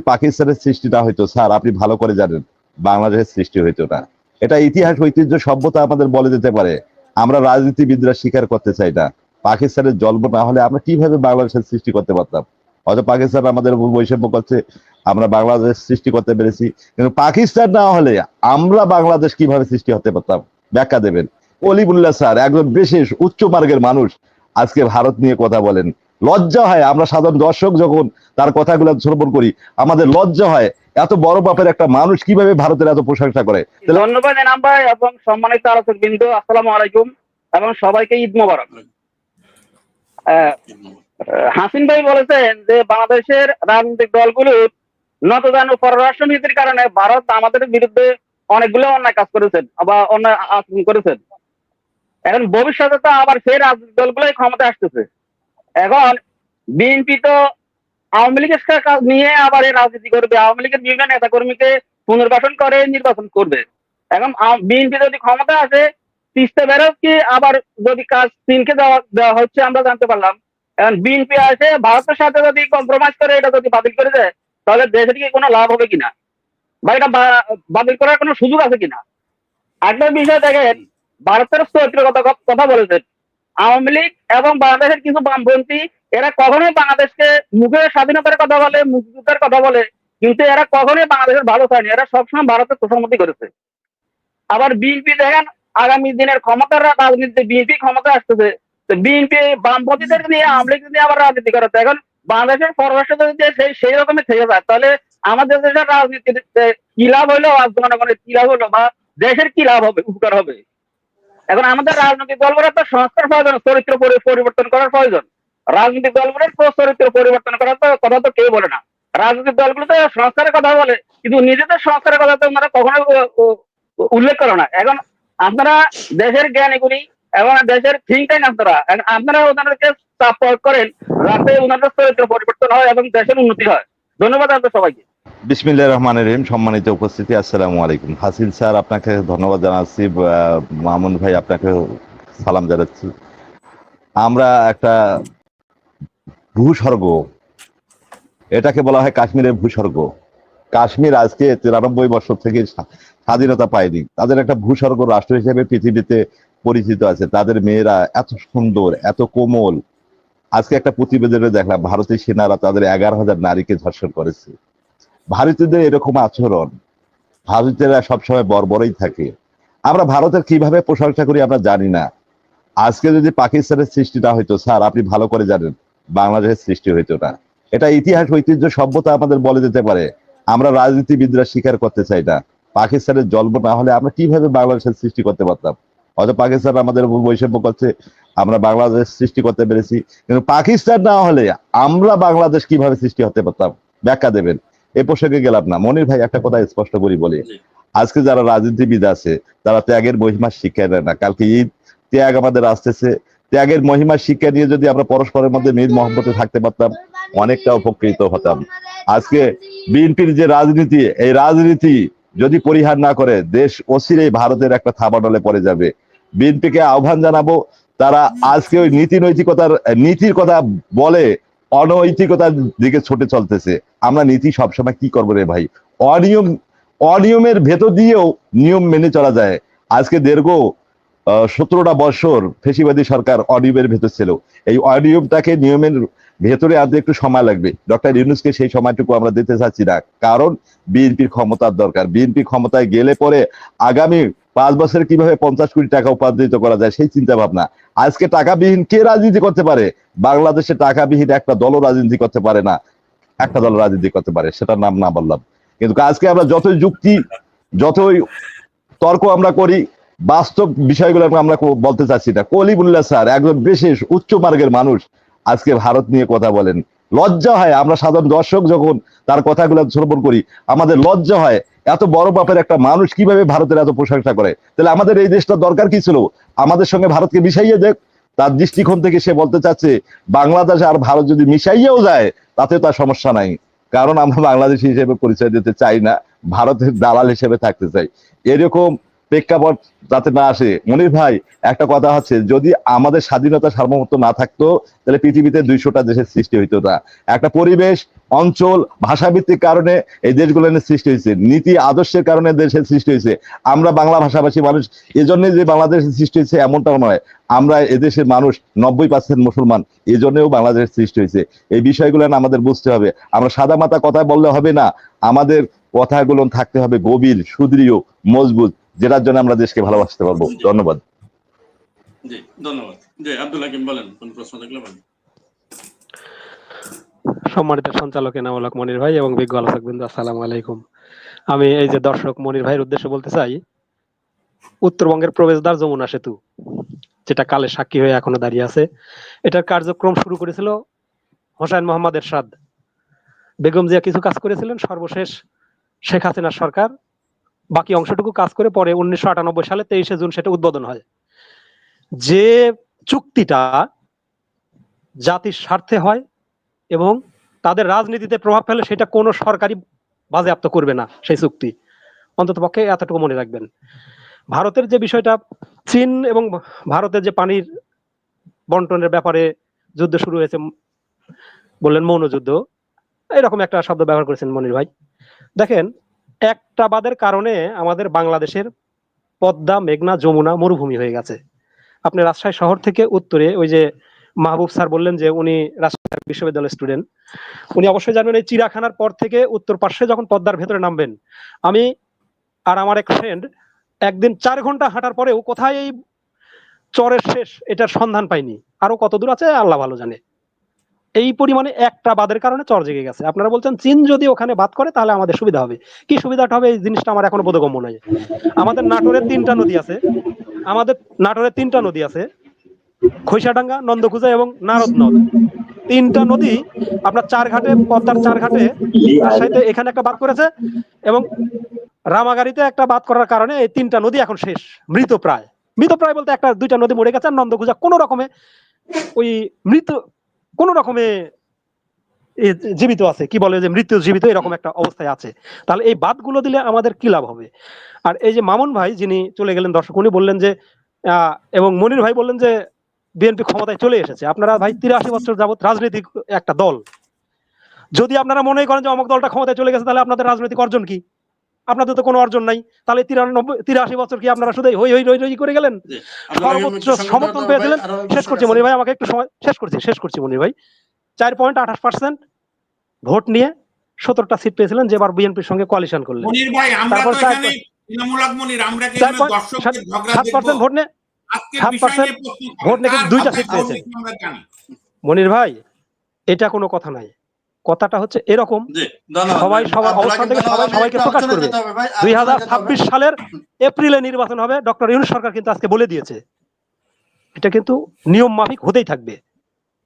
পাকিস্তানের সৃষ্টি না হইতো, স্যার, আপনি ভালো করে জানেন, বাংলাদেশের সৃষ্টি হইতো না। এটা ইতিহাস ঐতিহ্য সভ্যতা আমাদের বলে দিতে পারে। আমরা রাজনীতিবিদরা স্বীকার করতে চাই না। পাকিস্তানের জন্ম না হলে আমরা কীভাবে বাংলাদেশের সৃষ্টি করতে পারতাম? হয়তো পাকিস্তান আমাদের বৈষম্য করছে, আমরা বাংলাদেশ সৃষ্টি করতে পেরেছি। কিন্তু পাকিস্তান না হলে আমরা বাংলাদেশ কীভাবে সৃষ্টি হতে পারতাম? ব্যাখ্যা দেবেন। অলিবুল্লাহ স্যার, একজন বিশেষ উচ্চ মার্গের মানুষ, আজকে ভারত নিয়ে কথা বলেন। লজ্জা হয়। আমরা সাধারণ দর্শক যখন তার কথাগুলো শ্রবণ করি, আমাদের লজ্জা হয়, এত বড় বাপের একটা মানুষ কীভাবে ভারতের এত প্রশংসা করে? ধন্যবাদ এনাম ভাই এবং সম্মানিত আলোচক বিন্দু আসসালামু আলাইকুম এবং সবাইকে ঈদ মোবারক। হাসিন ভাই বলেছেন যে বাংলাদেশের রাজনৈতিক দলগুলোর নতদান ও পররাষ্ট্র নীতির কারণে ভারত আমাদের বিরুদ্ধে অনেকগুলো অন্যায় কাজ করেছেন বা অন্যায় আচরণ করেছেন। এখন ভবিষ্যতে তো আবার সেই রাজনৈতিক দলগুলোই ক্ষমতা আসতেছে। এখন বিএনপি তো আওয়ামী লীগের সাথে কাজ নিয়ে আবার রাজনীতি করবে। আওয়ামী লীগের বিভিন্ন নেতা কর্মীকে পুনর্বাসন করে নির্বাচন করবে। এখন বিএনপি যদি ক্ষমতা আসে তিস্তা ব্যারেজ কি আবার যদি কাজ চীনকে দেওয়া দেওয়া হচ্ছে, আমরা জানতে পারলাম। এখন বিএনপি আসে ভারতের সাথে যদি কম্প্রোমাইজ করে, এটা যদি বাতিল করে দেয়, তাহলে দেশের কি কোনো লাভ হবে কিনা? বা এটা বাতিল করার কোনো সুযোগ আছে কিনা? একটা বিষয় দেখেন, ভারতের চরিত্রের কথা কথা বলেছেন। আওয়ামী লীগ এবং বাংলাদেশের কিছু বামপন্থী, এরা কখনোই বাংলাদেশকে মুখে স্বাধীনতার কথা বলে, মুক্তিযুদ্ধের কথা বলে, কিন্তু এরা কখনোই বাংলাদেশের ভালো চায়নি। এরা সবসময় ভারতের তোষামতি করেছে। আবার বিএনপি দেখেন, আগামী দিনের ক্ষমতার রাজনীতিতে বিএনপি ক্ষমতা আসতেছে। বিএনপি বামপন্থীদের নিয়ে, আওয়ামী লীগ নিয়ে আবার রাজনীতি করেছে এখন বাংলাদেশের পররাষ্ট্র যদি সেই সেই রকমের থেকে যায়, তাহলে আমাদের দেশের রাজনীতির কি লাভ আর জনগণের কি লাভ হলো? বা দেশের কি লাভ হবে, উপকার হবে? এখন আমাদের রাজনৈতিক দলগুলোর তো সংস্কার প্রয়োজন, চরিত্র পরিবর্তন করার প্রয়োজন। রাজনৈতিক দলগুলোর চরিত্র পরিবর্তন করার তো কথা তো কেউ বলে না। রাজনৈতিক দলগুলো তো সংস্কারের কথা বলে, কিন্তু নিজেদের সংস্কারের কথা তো ওনারা কখনো উল্লেখ করে না। এখন আপনারা দেশের জ্ঞানীগুলি এবং দেশের থিঙ্ক ট্যাঙ্ক আপনারা আপনারা ওনাদেরকে প্রয়োগ করেন যাতে ওনাদের চরিত্র পরিবর্তন হয় এবং দেশের উন্নতি হয়। ধন্যবাদ আপনাদের সবাইকে। বিসমিল্লাহ রহমান রহিম, সম্মানিত উপস্থিতি, আসসালামু আলাইকুম। হাসিল স্যার, আপনাকে ধন্যবাদ জানাচ্ছি। মামুন ভাই, আপনাকে সালাম জানাচ্ছি। আমরা একটা ভূস্বর্গ, এটাকে বলা হয় কাশ্মীরের ভূস্বর্গ। কাশ্মীর আজকে তিরানব্বই বছর থেকে স্বাধীনতা পায়নি। তাদের একটা ভূস্বর্গ রাষ্ট্র হিসেবে পৃথিবীতে পরিচিত আছে। তাদের মেয়েরা এত সুন্দর, এত কোমল। আজকে একটা প্রতিবেদনে দেখলাম ভারতীয় সেনারা তাদের এগারো হাজার নারীকে ধর্ষণ করেছে। ভারতীয়দের এরকম আচরণ ভারতীয়রা সবসময় বর্বরই থাকে। আমরা ভারতের কীভাবে প্রশংসা করি আমরা জানি না। আজকে যদি পাকিস্তানের সৃষ্টি না হইতো, স্যার, আপনি ভালো করে জানেন, বাংলাদেশের সৃষ্টি হইতো না। এটা ইতিহাস, ঐতিহ্য, সভ্যতা আমাদের বলে দিতে পারে। আমরা রাজনীতিবিদরা স্বীকার করতে চাই না। পাকিস্তানের জন্ম না হলে আমরা কীভাবে বাংলাদেশের সৃষ্টি করতে পারতাম? হয়তো পাকিস্তান আমাদের উপর বৈষম্য করছে, আমরা বাংলাদেশ সৃষ্টি করতে পেরেছি। কিন্তু পাকিস্তান না হলে আমরা বাংলাদেশ কীভাবে সৃষ্টি হতে পারতাম? ব্যাখ্যা দেবেন। এ প্রসঙ্গে গেলাম না। মনির ভাই একটা কথা স্পষ্ট করি বলি। আজকে যারা রাজনীতিবিদ আছে তারা ত্যাগের মহিমা শিক্ষা দেয় না। কালকে ঈদ ত্যাগ আমাদের আসতেছে। ত্যাগের মহিমা শিক্ষা নিয়ে যদি আমরা পরস্পরের মধ্যে মিল মহব্বতে থাকতে পারতাম অনেকটা উপকৃত হতাম। আজকে বিএনপির যে রাজনীতি এই রাজনীতি যদি পরিহার না করে দেশ অচিরেই ভারতের একটা থাবানলে পড়ে যাবে। বিএনপিকে আহ্বান জানাব তারা আজকে ওই নীতি নৈতিকতার নীতির কথা বলে অনৈতিকতার দিকে ছুটে চলতেছে। আমরা নীতি সবসময় কি করব রে ভাই? অনিয়ম, অনিয়মের ভেতর দিয়েও নিয়ম মেনে চলা যায়। আজকে দীর্ঘ সতেরোটা বছর ফেসিবাদী সরকার অনিয়মের ভেতর ছিল। এই অনিয়মটাকে নিয়মের ভেতরে আনতে একটু সময় লাগবে। ডক্টর ইউনুসকে সেই সময়টুকু আমরা দিতে চাচ্ছি না। কারণ বিএনপির ক্ষমতার দরকার। বিএনপি ক্ষমতায় গেলে পরে আগামী পাঁচ বছরে কীভাবে পঞ্চাশ কোটি টাকা উপার্জিত করা যায় সেই চিন্তা ভাবনা। আজকে টাকাবিহীন কে রাজনীতি করতে পারে? বাংলাদেশে টাকাবিহীন একটা দলও রাজনীতি করতে পারে না। একটা দল রাজনীতি করতে পারে, সেটার নাম না বললাম। কিন্তু আজকে আমরা যতই যুক্তি, যতই তর্ক আমরা করি, বাস্তব বিষয়গুলো আমরা বলতে চাচ্ছি না। কলিবুল্লাহ স্যার একজন বিশেষ উচ্চ মার্গের মানুষ আজকে ভারত নিয়ে কথা বলেন। লজ্জা হয়, আমরা সাধারণ দর্শক যখন তার কথাগুলো শ্রবণ করি, আমাদের লজ্জা হয় এত বড় বাপের একটা মানুষ কীভাবে ভারতের এত প্রশংসা করে? তাহলে আমাদের এই দেশটা দরকার কি ছিল? আমাদের সঙ্গে ভারতকে মিশাইয়ে দেখ। তার দৃষ্টিকোণ থেকে সে বলতে চাচ্ছে, বাংলাদেশ আর ভারত যদি মিশাইয়েও যায়, তাতে তার সমস্যা নাই। কারণ আমরা বাংলাদেশ হিসেবে পরিচয় দিতে চাই না, ভারতের দালাল হিসেবে থাকতে চাই। এরকম প্রেক্ষাপট যাতে না আসে। মনির ভাই, একটা কথা হচ্ছে, যদি আমাদের স্বাধীনতা সার্বভৌমত্ব না থাকতো, তাহলে পৃথিবীতে দুইশোটা দেশের সৃষ্টি হইতো না। একটা পরিবেশ, অঞ্চল, ভাষাভিত্তিক কারণে এই দেশগুলো সৃষ্টি হয়েছে নীতি, আদর্শের কারণে দেশের সৃষ্টি হয়েছে আমরা বাংলা ভাষাভাষী মানুষ এজন্য যে বাংলাদেশের সৃষ্টি হয়েছে এমনটাও নয়। আমরা এদেশের মানুষ নব্বই পার্সেন্ট মুসলমান এই জন্যও বাংলাদেশের সৃষ্টি হয়েছে এই বিষয়গুলো আমাদের বুঝতে হবে। আমরা সাদা মাথা কথা বললে হবে না। আমাদের কথাগুলো থাকতে হবে গভীর, সুদৃঢ়, মজবুত। যেটার জন্য আমরা দেশকে ভালোবাসতে পারব। ধন্যবাদ। জি ধন্যবাদ। জি আব্দুল হাকিম বলেন কোন প্রশ্ন থাকলে বলেন। সম্মানিত সঞ্চালক এনামুলক মনির ভাই এবং বিজ্ঞ আলোচক বিন্দু আসসালামু আলাইকুম। আমি এই যে দর্শক মনির ভাইয়ের উদ্দেশ্যে বলতে চাই উত্তরবঙ্গের প্রবেশদ্বার যমুনা সেতু যেটা কালে সাক্ষী হয়ে এখনও দাঁড়িয়ে আছে এটার কার্যক্রম শুরু করেছিল হোসেন মোহাম্মদ এরশাদ। বেগম জিয়া কিছু কাজ করেছিলেন সর্বশেষ শেখ হাসিনার সরকার বাকি অংশটুকু কাজ করে পরে উনিশশো আটানব্বই সালে তেইশে জুন সেটা উদ্বোধন হয়। যে চুক্তিটা জাতির স্বার্থে হয় এবং তাদের রাজনীতিতে প্রভাব ফেলে সেটা কোনো সরকারি বাজেয়াপ্ত করবে না সেই চুক্তি। অন্তত পক্ষে এতটুকু মনে রাখবেন। ভারতের যে বিষয়টা, চীন এবং ভারতের যে পানির বন্টনের ব্যাপারে যুদ্ধ শুরু হয়েছে, বললেন মৌন যুদ্ধ এরকম একটা শব্দ ব্যবহার করেছেন মনির ভাই। দেখেন একটা বাদের কারণে আমাদের বাংলাদেশের পদ্মা, মেঘনা, যমুনা মরুভূমি হয়ে গেছে। আপনি রাজশাহী শহর থেকে উত্তরে ওই যে মাহবুব স্যার বললেন যে উনি রাজশাহী বিশ্ববিদ্যালয়ের স্টুডেন্ট উনি অবশ্যই জানবেন এই চিড়াখানার পর থেকে উত্তর পার্শ্বে যখন পদ্মার ভেতরে নামবেন, আমি আর আমার এক ফ্রেন্ড একদিন চার ঘণ্টা হাঁটার পরেও কোথায় এই চরের শেষ এটার সন্ধান পাইনি। আরও কত দূর আছে? আল্লাহ ভালো জানে। এই পরিমাণে একটা বাদের কারণে চর জেগে গেছে। আপনারা বলছেন, চীন যদি ওখানে বাদ করে, তাহলে আমাদের সুবিধা হবে। কি সুবিধাটা হবে? এই জিনিসটা আমার এখনও বোধগম্য নয় আমাদের নাটোরের তিনটা নদী আছে। আমাদের নাটোরের তিনটা নদী আছে। খৈসাডাঙ্গা নন্দকুজা এবং নারদ নদ। তিনটা নদী আপনার চার ঘাটে, পদ্মার চার ঘাটে এখানে একটা বাদ করেছে এবং রামাগাড়িতে একটা বাদ করার কারণে এই তিনটা নদী এখন শেষ, মৃত প্রায়। মৃত প্রায় বলতে একটা, দুইটা নদী মরে গেছে আর নন্দকুজা কোনো রকমে ওই মৃত কোন রকমে জীবিত আছে, কি বলে যে মৃত্যু জীবিত এরকম একটা অবস্থায় আছে। তাহলে এই বাদগুলো দিলে আমাদের কি লাভ হবে? আর এই যে মামুন ভাই যিনি চলে গেলেন দর্শক, উনি বললেন যে এবং মনির ভাই বললেন যে, বিএনপি ক্ষমতায় চলে এসেছে। আপনারা ভাই তিরাশি বছর যাবত রাজনৈতিক একটা দল। যদি আপনারা মনে করেন যে অমক দলটা ক্ষমতায় চলে গেছে, তাহলে আপনাদের রাজনৈতিক অর্জন কি? আপনাদের তো কোনো অর্জন নাই। তাহলে তিরানব্বই তিরাশি বছর কি আপনারা শুধু হই হই রই রই করে গেলেন? জি সর্বোচ্চ সমর্থন পেয়েছিলেন। শেষ করছি মনির ভাই আমাকে একটু সময় শেষ করছি শেষ করছি মনির ভাই। চার পয়েন্ট আঠাশ পার্সেন্ট ভোট নিয়ে সতেরোটা সিট পেয়েছিলেন যেবার বিএনপির সঙ্গে কোয়ালিশন করলেন। মনির ভাই আমরা তারপর সাত পার্সেন্ট ভোট নিয়ে সাত প্রশ্ন ভোট নিয়ে দুইটা সিট পেয়েছে। মনির ভাই এটা কোনো কথা নাই। কথাটা হচ্ছে এরকম। সবাই সবার অবস্থান থেকে সবাই সবাইকে প্রকাশ করবে। যেতে হবে ভাই, দুই হাজার। ছাব্বিশ সালের এপ্রিলে নির্বাচন হবে। ডক্টর ইউনুস সরকার কিন্তু আজকে বলে দিয়েছে। এটা কিন্তু নিয়ম মাফিক হতেই থাকবে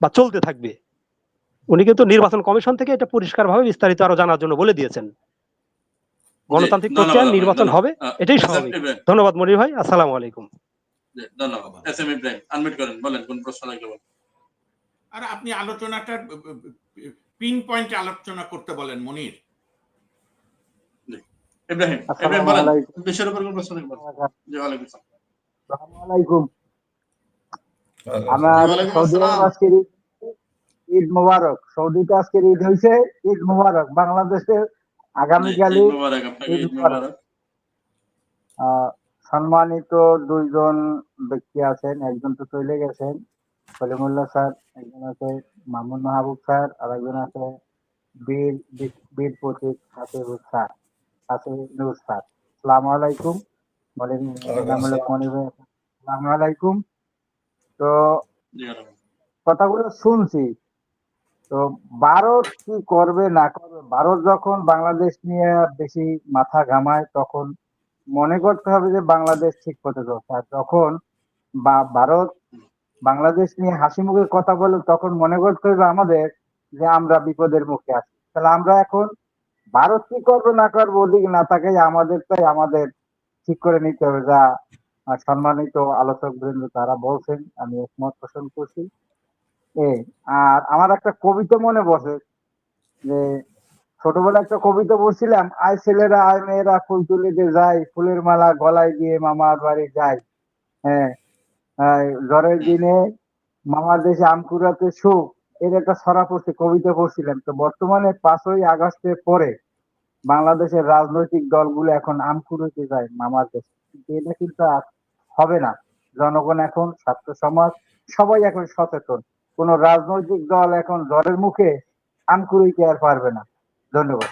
বা চলতে থাকবে। উনি কিন্তু নির্বাচন কমিশন থেকে এটা পরিষ্কারভাবে বিস্তারিত আরও জানার জন্য বলে দিয়েছেন। গণতান্ত্রিক ধন্যবাদ, নির্বাচন হবে এটাই স্বাভাবিক। ধন্যবাদ মনির ভাই আসসালামু আলাইকুম। ধন্যবাদ। এস এম ইব্রাহিম আনমিট করেন বলেন কোন প্রশ্ন লাগবে আর আপনি আলোচনাটা পিন পয়েন্টে আলোচনা করতে বলেন মনির। ইব্রাহিম ইব্রাহিম বলেন। আলাইকুম। উপর কোন প্রশ্ন লাগবে জি ওয়ালাইকুম আসসালাম। আলাইকুম। আমার সৌদি আরব ঈদ- ঈদ মোবারক। সৌদিতে ঈদ হয়েছে ঈদ মোবারক। বাংলাদেশে ঈদ সম্মানিত দুইজন ব্যক্তি আছেন একজন তো চলে গেছেন। সলিমুল্লাহ স্যার একজন আছে মামুন মাহবুব স্যার আর একজন আছে বীর বীর- বীর প্রতীক হাসিবুল স্যার হাসিবুল স্যার। সালাম আলাইকুম। বলেন সালাম আলাইকুম। তো কথাগুলো শুনছি। তো ভারত কি করবে না করবে? ভারত যখন বাংলাদেশ নিয়ে বেশি মাথা ঘামায় তখন মনে করতে হবে যে বাংলাদেশ ঠিক পথে চলছে। আর যখন বা ভারত বাংলাদেশ নিয়ে হাসি মুখে কথা বলে তখন মনে করতে হবে আমাদের যে আমরা বিপদের মুখে আছি। তাহলে আমরা এখন ভারত কি করব না করব ওদিকে না তাকাই আমাদের তাই আমাদের ঠিক করে নিতে হবে যা সম্মানিত আলোচক বৃন্দ তারা বলছেন, আমি একমত পোষণ করছি। এ, আর আমার একটা কবিতা মনে বসে যে ছোটবেলায় একটা কবিতা পড়ছিলাম, আয় ছেলেরা, আয় মেয়েরা, ফুল তুলিতে যায় ফুলের মালা গলায় দিয়ে মামার বাড়ি যায় হ্যাঁ ঝড়ের দিনে মামার দেশে আম কুড়াতে সুখ এর একটা ছড়া পড়ছে, কবিতা পড়ছিলাম। তো বর্তমানে পাঁচই আগস্টের পরে বাংলাদেশের রাজনৈতিক দলগুলো এখন আম কুড়াতে যায় মামার দেশে এটা কিন্তু হবে না। জনগণ এখন, ছাত্র সমাজ, সবাই এখন সচেতন। কোন রাজনৈতিক দল এখন ঝড়ের মুখে আম কুড়াইতে আর পারবে না। ধন্যবাদ।